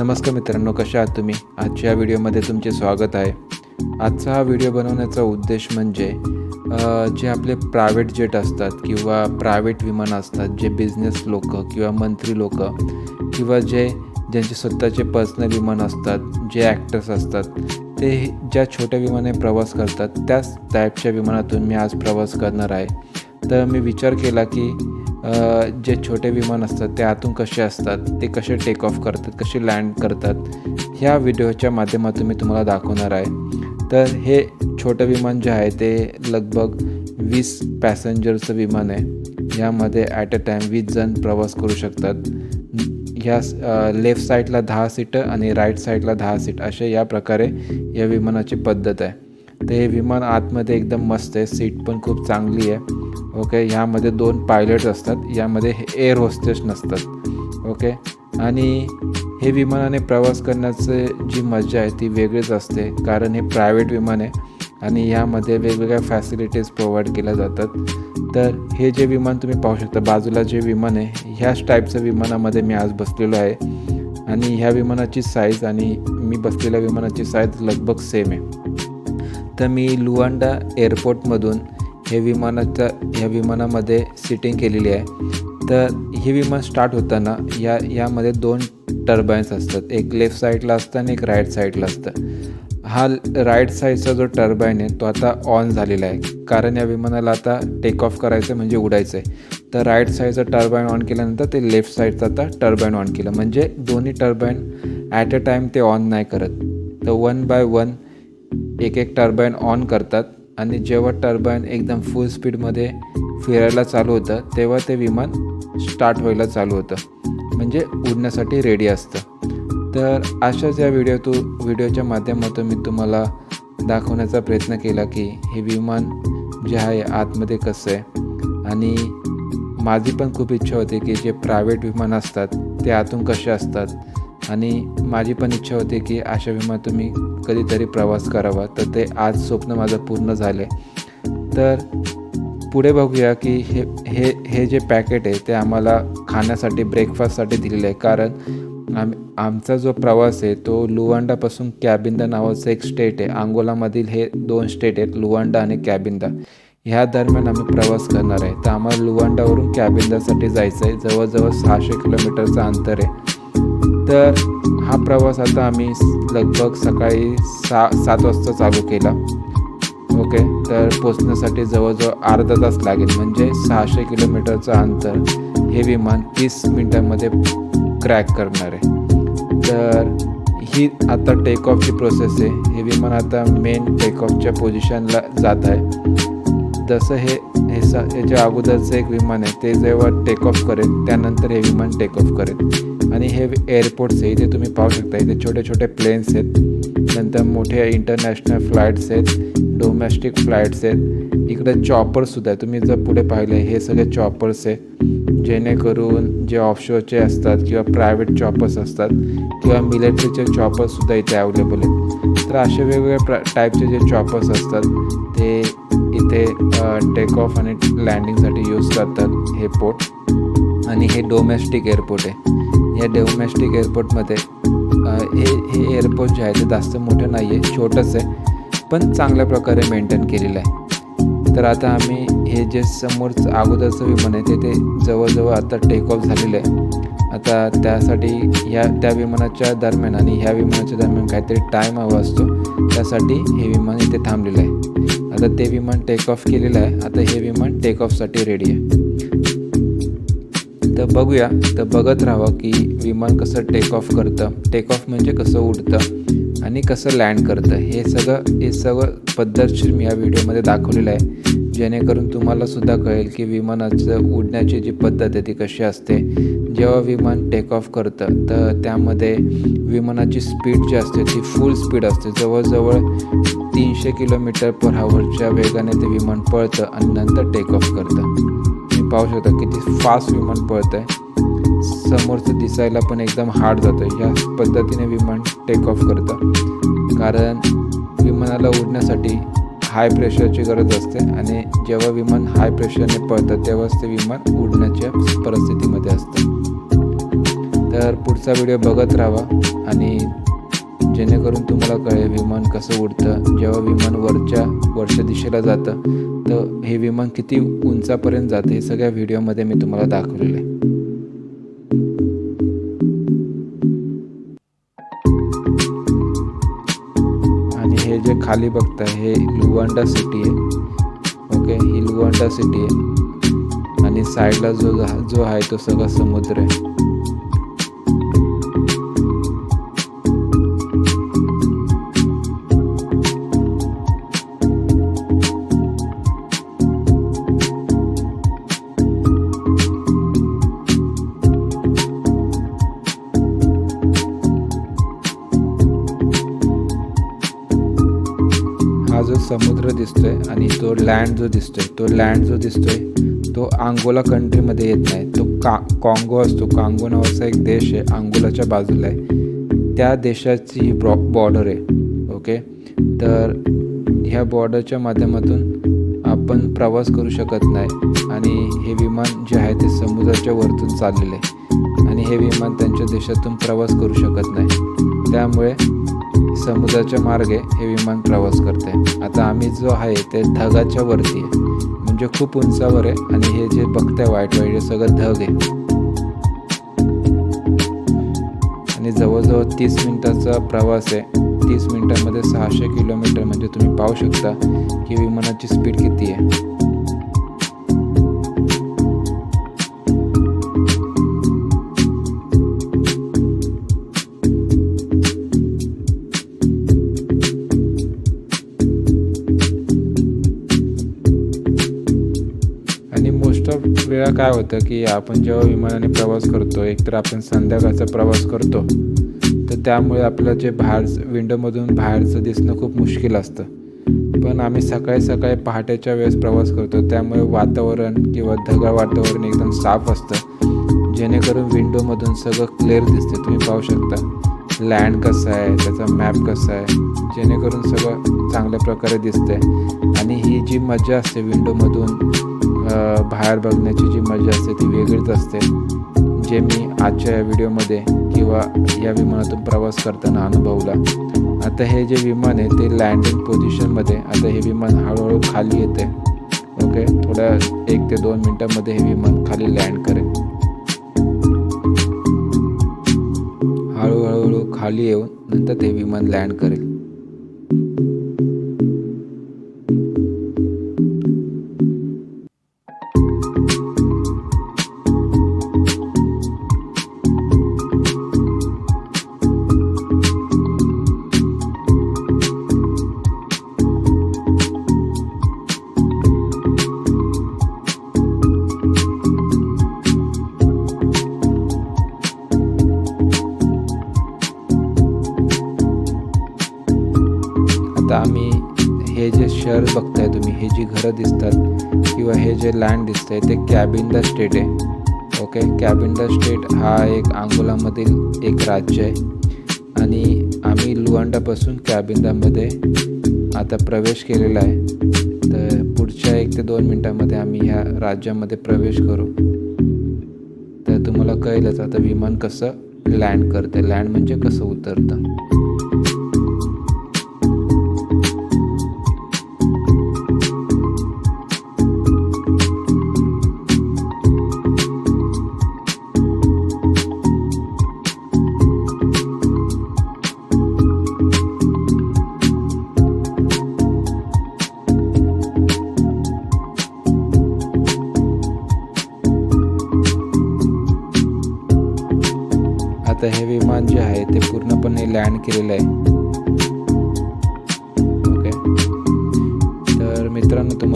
नमस्कार मित्रांनो कशा आहात तुम्ही? आजच्या व्हिडिओमध्ये तुमचे स्वागत आहे. आजचा हा व्हिडिओ बनवण्याचा उद्देश म्हणजे जे आपले प्रायव्हेट जेट असतात किंवा प्रायव्हेट विमान असतात जे बिझनेस लोक किंवा मंत्री लोक किंवा जे ज्यांचे स्वतःचे पर्सनल विमान असतात जे ॲक्टर्स असतात ते ज्या छोट्या विमाने प्रवास करतात त्याच टाईपच्या विमानातून मी आज प्रवास करणार आहे. तर मी विचार केला की जे छोटे विमान असतात ते आतून कसे असतात ते कसे टेक ऑफ करतात कसे लँड करतात ह्या व्हिडिओच्या माध्यमातून मी तुम्हाला दाखवणार आहे. तर हे छोटं विमान जे आहे ते लगभग वीस पॅसेंजरचं विमान आहे. यामध्ये ॲट अ टाईम वीस जण प्रवास करू शकतात. ह्या लेफ्ट साईडला दहा सीटं आणि राईट साईडला दहा सीट असे या प्रकारे या विमानाची पद्धत आहे. तर हे विमान आतमध्ये एकदम मस्त आहे सीट पण खूप चांगली आहे. ओके? यामध्ये दोन पायलट्स असतात. यामध्ये एअर होस्टेस नसतात. ओके? आणि हे विमानाने प्रवास करण्याचं जी मजा आहे ती वेगळीच असते. कारण हे प्रायव्हेट विमान आहे आणि यामध्ये वेगवेगळ्या फॅसिलिटीज प्रोव्हाइड केल्या जातात. तर हे जे विमान तुम्ही पाहू शकता बाजूला जे विमान आहे ह्याच टाईपचं विमानामध्ये मी आज बसलेलो आहे. आणि ह्या विमानाची साईज आणि मी बसलेल्या विमानाची साईज लगभग सेम आहे. तर मी लुवांडा एअरपोर्टमधून हे विमानाच्या ह्या विमानामध्ये सिटिंग केलेली आहे. तर हे विमान स्टार्ट होताना या यामध्ये दोन टर्बाईन्स असतात. एक लेफ्ट साईडला असतं आणि एक राईट साईडला असतं. हा राईट साईडचा जो टर्बाईन आहे तो आता ऑन झालेला आहे. कारण या विमानाला आता टेक ऑफ करायचं म्हणजे उडायचं आहे तर राईट साईडचा टर्बाईन ऑन केल्यानंतर ते लेफ्ट साईडचा आता टर्बाईन ऑन केलं. म्हणजे दोन्ही टर्बाईन ॲट अ टाईम ते ऑन नाही करत. तर वन बाय वन एक एक टर्बाईन ऑन करतात. आणि जेव्हा टर्बाईन एकदम फुल स्पीडमध्ये फिरायला चालू होतं तेव्हा ते विमान स्टार्ट व्हायला चालू होतं. म्हणजे उडण्यासाठी रेडी असतं. तर अशाच या व्हिडिओ तू व्हिडिओच्या माध्यमातून मी तुम्हाला दाखवण्याचा प्रयत्न केला की हे विमान जे आहे आतमध्ये कसं आहे. आणि माझी पण खूप इच्छा होती की जे प्रायव्हेट विमान असतात ते आतून कसे असतात. आणि माझी पण इच्छा होती की अशा विमा तुम्ही कधीतरी प्रवास करावा. तर ते आज स्वप्न माझं पूर्ण झालं तर पुढे बघूया की हे हे हे जे पॅकेट आहे ते आम्हाला खाण्यासाठी ब्रेकफास्टसाठी दिलेलं आहे. कारण आम आमचा जो प्रवास आहे तो लुवांडापासून कॅबिंदा नावाचं एक स्टेट आहे. अंगोलामधील हे दोन स्टेट आहेत लुवांडा आणि कॅबिंदा. ह्या दरम्यान आम्ही प्रवास करणार आहे. तर आम्हाला लुवांडावरून कॅबिंदासाठी जायचं आहे जवळजवळ सहाशे किलोमीटरचं अंतर आहे. तर हा प्रवास आता आम्ही लगभग सकाळी सा सात वाजता चालू केला. ओके? तर पोचण्यासाठी जवळजवळ अर्धा तास लागेल. म्हणजे सहाशे किलोमीटरचं अंतर हे विमान तीस मिनटामध्ये क्रॅक करणार आहे. तर ही आता टेक ऑफची प्रोसेस आहे. हे विमान आता मेन टेक ऑफच्या पोझिशनला जात आहे. जसं हे हे सा याच्या अगोदरचं एक विमान आहे ते जेव्हा टेक ऑफ करेल त्यानंतर हे विमान टेक ऑफ करेल. आणि हे एअरपोर्ट्स आहे इथे तुम्ही पाहू शकता इथे छोटे छोटे प्लेन्स आहेत. नंतर मोठे इंटरनॅशनल फ्लाईट्स आहेत डोमेस्टिक फ्लाईट्स आहेत. इकडे चॉपर्ससुद्धा आहे. तुम्ही जर पुढे पाहिले हे सगळे चॉपर्स आहे. जेणेकरून जे ऑफशोरचे असतात किंवा प्रायव्हेट चॉपर्स असतात किंवा मिलिटरीचे चॉपर्ससुद्धा इथे अवेलेबल आहेत. तर असे वेगवेगळ्या प्र टाईपचे जे चॉपर्स असतात ते इथे टेक ऑफ आणि लँडिंगसाठी यूज करतात हे पोर्ट आणि हे डोमेस्टिक एअरपोर्ट आहे. या डोमेस्टिक एअरपोर्टमध्ये हे हे एअरपोर्ट जे आहे ते जास्त मोठं नाही आहे छोटंच आहे पण चांगल्या प्रकारे मेंटेन केलेलं आहे. तर आता आम्ही हे जे समोरचं अगोदरचं विमान आहे ते ते जवळजवळ आता टेक ऑफ झालेलं आहे. आता त्यासाठी ह्या त्या विमानाच्या दरम्यान आणि ह्या विमानाच्या दरम्यान काहीतरी टाईम हवा असतो त्यासाठी हे विमान इथे थांबलेलं आहे. आता ते विमान टेक ऑफ केलेलं आहे. आता हे विमान टेक ऑफसाठी रेडी आहे. तर बघूया. तर बघत राहावं की विमान कसं टेक ऑफ करतं. टेक ऑफ म्हणजे कसं उडतं आणि कसं लँड करतं. हे सगळं हे सगळं पद्धतशीर मी या व्हिडिओमध्ये दाखवलेलं आहे. जेणेकरून तुम्हाला सुद्धा कळेल की विमानाचं उडण्याची जी पद्धत आहे ती कशी असते. जेव्हा विमान टेक ऑफ करतं तर त्यामध्ये विमानाची स्पीड जी असते ती फुल स्पीड असते. जवळजवळ तीनशे किलोमीटर पर हावरच्या वेगाने ते विमान पळतं आणि नंतर टेक ऑफ करतं. मी पाहू शकतो किती फास्ट विमान पळतं आहे समोरचं दिसायला पण एकदम हार्ड जातं ह्या पद्धतीने विमान टेक ऑफ करतं. कारण विमानाला उडण्यासाठी हाय प्रेशरची गरज असते आणि जेव्हा विमान हाय प्रेशरने पळतं तेव्हाच ते विमान उडण्याच्या परिस्थितीमध्ये असतं. तर पुढचा व्हिडिओ बघत राहा आणि जेणेकरून तुम्हाला कळेल विमान कसं उडतं. जेव्हा विमान वरच्या वरच्या दिशेला जातं तर हे विमान किती उंचापर्यंत जातं हे सगळ्या व्हिडिओमध्ये मी तुम्हाला दाखवलेलं आहे. आणि हे जे खाली बघताय हे लुवांडा सिटी आहे. ओके ही लुवांडा सिटी आहे. आणि साईडला जो जो आहे तो सगळा समुद्र आहे. समुद्र दिसतोय आणि तो लँड जो दिसतोय तो लँड जो दिसतोय तो अंगोला कंट्रीमध्ये येत नाही. तो का काँगो असतो. काँगो नावाचा एक देश आहे. अंगोलाच्या बाजूला आहे. त्या देशाची ही ब्रॉ बॉर्डर आहे. ओके तर ह्या बॉर्डरच्या माध्यमातून आपण प्रवास करू शकत नाही. आणि हे विमान जे आहे ते समुद्राच्या वरतून चाललेलं आहे. आणि हे विमान त्यांच्या देशातून प्रवास करू शकत नाही. त्यामुळे समुद्राच्या मार्गे हे विमान प्रवास करते. आता आम्ही जो आहे ते ढगाच्या वरती आहे. म्हणजे खूप उंचावर आहे आणि हे जे बघतंय वाईट वाईट हे सगळं ढग आहे. आणि जवळजवळ तीस मिनिटाचा प्रवास आहे. तीस मिनिटांमध्ये सहाशे किलोमीटर म्हणजे तुम्ही पाहू शकता की विमानाची स्पीड किती आहे. वेळा काय होतं की आपण जेव्हा विमानाने प्रवास करतो एकतर आपण संध्याकाळचा प्रवास करतो तर त्यामुळे आपलं जे बाहेर विंडोमधून बाहेरचं दिसणं खूप मुश्किल असतं. पण आम्ही सकाळी सकाळी पहाटेच्या वेळेस प्रवास करतो त्यामुळे वातावरण किंवा ढगाळ वातावरण एकदम साफ असतं. जेणेकरून विंडोमधून सगळं क्लिअर दिसते तुम्ही पाहू शकता. लँड कसं आहे त्याचा मॅप कसा आहे जेणेकरून सगळं चांगल्या प्रकारे दिसतंय. आणि ही जी मजा असते विंडोमधून बाहेर बघण्याची जी मजा असते ती वेगळीच असते. जे मी आजच्या या व्हिडिओमध्ये किंवा या विमानातून प्रवास करताना अनुभवला. आता हे जे विमान आहे ते लँडिंग पोझिशनमध्ये आता हे विमान हळूहळू खाली येते ओके थोड्या एक ते दोन मिनटामध्ये हे विमान खाली लँड करेल. हळूहळू खाली येऊन नंतर ते विमान लँड करेल. आता आम्ही हे जे शहर बघताय तुम्ही हे जी घरं दिसतात किंवा हे जे लँड दिसतंय ते कॅबिन द स्टेट आहे. ओके कॅबिन द स्टेट हा एक अंगोलामधील एक राज्य आहे. आणि आम्ही लुआंडापासून कॅबिंदामध्ये आता प्रवेश केलेला आहे. तर पुढच्या एक ते दोन मिनटामध्ये आम्ही ह्या राज्यामध्ये प्रवेश करू. तर तुम्हाला कळेलच आता विमान कसं लँड करते लँड म्हणजे कसं उतरतं? आता हे विमान जे आहे ते पूर्णपणे लँड केलेलं आहे.